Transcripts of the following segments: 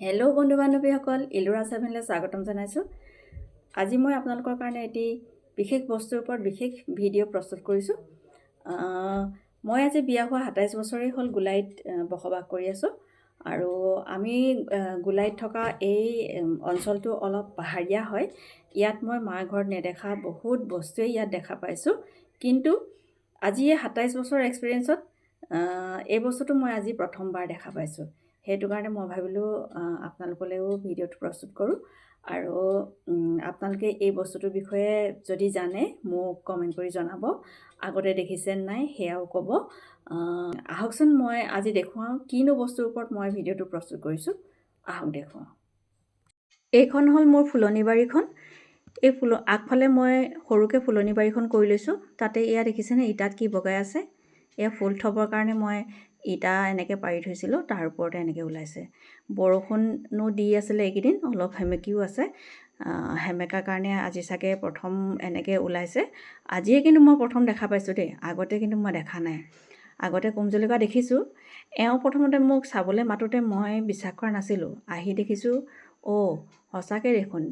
Hello বন্ধু বান্ধৱীসকল ইলোৰা ছেভেনলৈ স্বাগতম জনাইছোঁ। আজি মই আপোনালোকৰ কাৰণে এটি বিশেষ বস্তুৰ ওপৰত বিশেষ ভিডিঅ' প্ৰস্তুত কৰিছোঁ। মই আজি বিয়া হোৱা সাতাইছ বছৰেই হ'ল গোলাইত বসবাস কৰি আছোঁ। আৰু আমি গোলাইত থকা এই অঞ্চলটো অলপ পাহাৰীয়া হয়। ইয়াত মই মাৰ ঘৰত নেদেখা বহুত বস্তুৱেই ইয়াত দেখা পাইছোঁ। কিন্তু আজি এই সাতাইছ বছৰ এক্সপিৰিয়েঞ্চত এই বস্তুটো মই আজি প্ৰথমবাৰ দেখা পাইছোঁ। সেইটো কাৰণে মই ভাবিলোঁ আপোনালোকলৈও ভিডিঅ'টো প্ৰস্তুত কৰোঁ। আৰু আপোনালোকে এই বস্তুটোৰ বিষয়ে যদি জানে মোক কমেণ্ট কৰি জনাব। আগতে দেখিছে নাই সেয়াও ক'ব। আহ, আহকচোন মই আজি দেখুৱাওঁ কিনো বস্তুৰ ওপৰত মই ভিডিঅ'টো প্ৰস্তুত কৰিছোঁ। আহক দেখুৱাওঁ। এইখন হ'ল মোৰ ফুলনি বাৰীখন। এই ফুল আগফালে মই সৰুকৈ ফুলনি বাৰীখন কৰি লৈছোঁ। তাতে এয়া দেখিছেনে? ইটাত কি বগাই আছে? এয়া ফুল থ'বৰ কাৰণে মই ইটা এনেকৈ পাৰি থৈছিলোঁ তাৰ ওপৰতে এনেকৈ ওলাইছে। বৰষুণো দি আছিলে এইকেইদিন অলপ সেমেকিও আছে। সেমেকাৰ কাৰণে আজি চাগে প্ৰথম এনেকৈ ওলাইছে। আজিয়ে কিন্তু মই প্ৰথম দেখা পাইছোঁ দেই আগতে কিন্তু মই দেখা নাই। আগতে কোম জলকীয়া দেখিছোঁ এওঁ প্ৰথমতে মোক চাবলৈ মাতোঁতে মই বিশ্বাস কৰা নাছিলোঁ। আহি দেখিছোঁ অ' সঁচাকৈ দেখোন।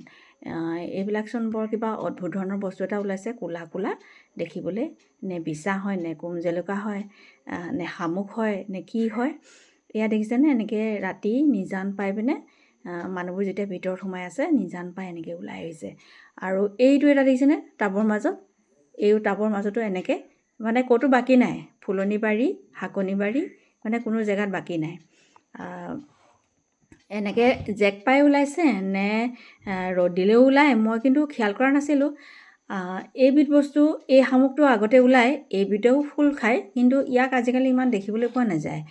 এইবিলাকচোন বৰ কিবা অদ্ভুত ধৰণৰ বস্তু এটা ওলাইছে ক'লা ক'লা দেখিবলৈ নে বিচা হয় নে কোম জেলুকা হয় নে শামুক হয় নে কি হয় এয়া দেখিছেনে? এনেকৈ ৰাতি নিজান পাই পিনে মানুহবোৰ যেতিয়া ভিতৰত সোমাই আছে নিজান পাই এনেকৈ ওলাই আহিছে। আৰু এইটো এটা দেখিছেনে? টাবৰ মাজত। এই টাবৰ মাজতো এনেকৈ মানে ক'তো বাকী নাই। ফুলনি বাৰী শাকনি বাৰী মানে কোনো জেগাত বাকী নাই। এনেকৈ জেক পাই ওলাইছে নে ৰ'দ দিলেও ওলায় মই কিন্তু খেয়াল কৰা নাছিলোঁ। এইবিধ বস্তু, এই শামুকটো আগতে ওলায় এইবিধেও ফুল খায়, কিন্তু ইয়াক আজিকালি ইমান দেখিবলৈ পোৱা নাযায়।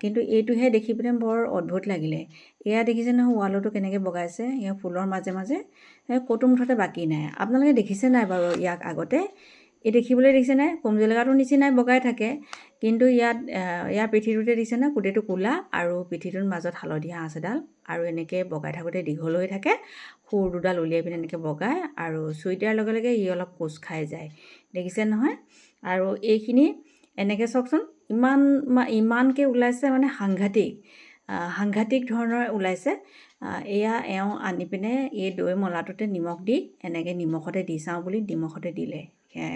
কিন্তু এইটোহে দেখি পিনে বৰ অদ্ভুত লাগিলে। এয়া দেখিছে নহয় ৱালতো কেনেকৈ বগাইছে, এয়া ফুলৰ মাজে মাজে ক'তো মুঠতে বাকী নাই। আপোনালোকে দেখিছে নাই বাৰু ইয়াক আগতে? এই দেখিবলৈ দেখিছেনে কোম জেলেকাটোৰ নিচিনাই বগাই থাকে। কিন্তু ইয়াত ইয়াৰ পিঠিটোতে দেখিছেনে গোটেইটো ক'লা আৰু পিঠিটোৰ মাজত হালধীয়া আঁচ এডাল আৰু এনেকৈ বগাই থাকোঁতে দীঘল হৈ থাকে। শুৰ দুডাল উলিয়াই পিনে এনেকৈ বগায় আৰু চুই দিয়াৰ লগে লগে ই অলপ কোচ খাই যায়। দেখিছে নহয়? আৰু এইখিনি এনেকৈ চাওকচোন ইমান ইমানকৈ ওলাইছে মানে সাংঘাতিক সাংঘাতিক ধৰণৰ ওলাইছে। এয়া এওঁ আনি পিনে এই দৈ মলাটোতে নিমখ দি এনেকৈ নিমখতে দি চাওঁ বুলি নিমখতে দিলে।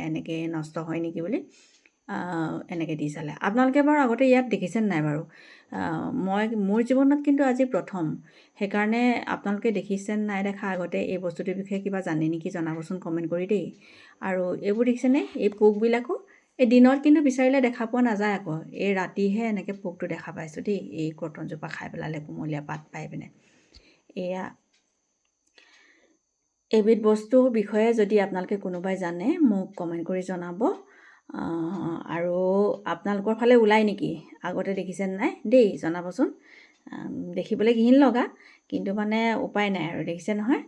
এনেকৈ নষ্ট হয় নেকি বুলি এনেকৈ দি চালে। আপোনালোকে বাৰু আগতে ইয়াত দেখিছে নাই বাৰু? মই মোৰ জীৱনত কিন্তু আজি প্ৰথম। সেইকাৰণে আপোনালোকে দেখিছে নাই দেখা আগতে এই বস্তুটোৰ বিষয়ে কিবা জানে নেকি জনাবচোন কমেণ্ট কৰি দেই। আৰু এইবোৰ দেখিছেনে? এই পোকবিলাকো? এই দিনত কিন্তু বিচাৰিলে দেখা পোৱা নাযায় আকৌ। এই ৰাতিহে এনেকৈ পোকটো দেখা পাইছোঁ দেই। এই ক্ৰটনজোপা খাই পেলালে কুমলীয়া পাত পাই পিনে। এয়া এবিধ বস্তুৰ বিষয়ে যদি আপোনালোকে কোনোবাই জানে মোক কমেণ্ট কৰি জনাব। আৰু আপোনালোকৰ ফালে ওলাই নেকি? আগতে দেখিছে নাই? দেই জনাবচোন। দেখিবলৈ ঘিণ লগা কিন্তু মানে উপায় নাই আৰু দেখিছে নহয়?